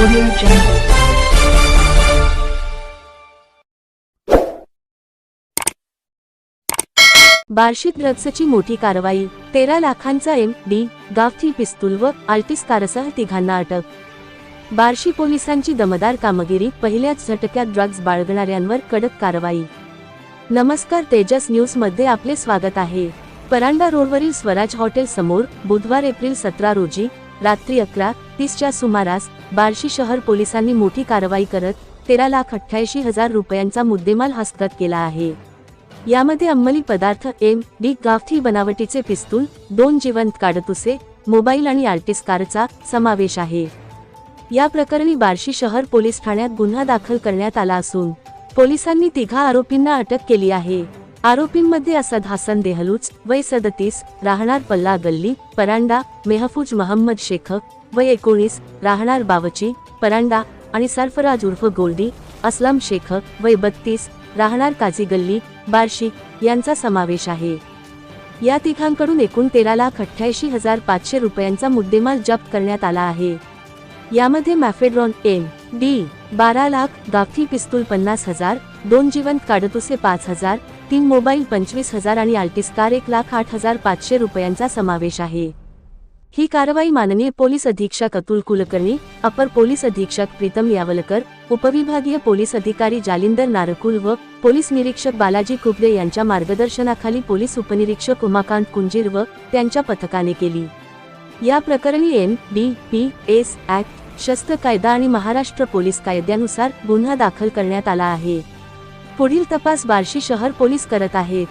Audio Jungle. बार्शीत ड्रग्सची मोठी कारवाई. तेरा लाखांचा एम डी गावठी पिस्तूल व आल्टिस कारसह तिघांना अटक. बार्शी पोलिसांची दमदार कामगिरी पहिल्याच झटक्यात ड्रग्ज बाळगणाऱ्यांवर कडक कारवाई. नमस्कार तेजस न्यूजमध्ये आपले स्वागत आहे. परांडा रोडवरील स्वराज हॉटेल समोर बुधवार एप्रिल सतरा रोजी रात्री अकरा तीसच्या सुमारास बार्शी शहर पोलिसांनी मोठी कारवाई करत तेरा लाख अठ्ठ्याऐंशी हजार रुपयांचा मुद्देमाल हस्तगत केला आहे. यामध्ये अंमली पदार्थ एम डी गावठी बनावटीचे पिस्तूल दोन जिवंत काडतुसे मोबाईल आणि आर्टिस्ट कारचा समावेश आहे. या प्रकरणी बार्शी शहर पोलीस ठाण्यात गुन्हा दाखल करण्यात आला असून पोलिसांनी तिघा आरोपींना अटक केली आहे. आरोपींमध्ये असद हसन देहलूच वय सदतीस राहणार पल्ला गल्ली परांडा मेहफूज महम्मद शेख वय एकोणीस राहणार बावची परांडा आणि सरफराज उर्फ गोल्डी असलम शेख वय बत्तीस राहणार काझी गल्ली बार्शी यांचा समावेश आहे. या तिघांकडून एकूण तेरा लाख अठ्ठ्याऐंशी हजार पाचशे रुपयांचा मुद्देमाल जप्त करण्यात आला आहे. यामध्ये मॅफेड्रॉन एम. डी बारा लाख गावठी पिस्तूल पन्नास हजार दोन जिवंत काडतुसे पाच हजार तीन मोबाईल पंचवीस हजार आणि आल्टिस्कार एक लाख आठ हजार पाचशे रुपयांचा समावेश आहे. ही कारवाई माननीय पोलीस अधीक्षक अतुल कुलकर्णी अपर पोलीस अधीक्षक प्रीतम यावलकर उपविभागीय पोलीस अधिकारी जालिंदर नारकुल व पोलीस निरीक्षक बालाजी कुबदे यांच्या मार्गदर्शनाखाली पोलीस उपनिरीक्षक उमाकांत कुंजीर व त्यांच्या पथकाने केली. या प्रकरणी N D P S act शस्त्र कायदा आणि महाराष्ट्र पोलीस कायद्यानुसार गुन्हा दाखल करण्यात आला आहे. पुढील तपास बार्शी शहर पोलीस करत आहेत.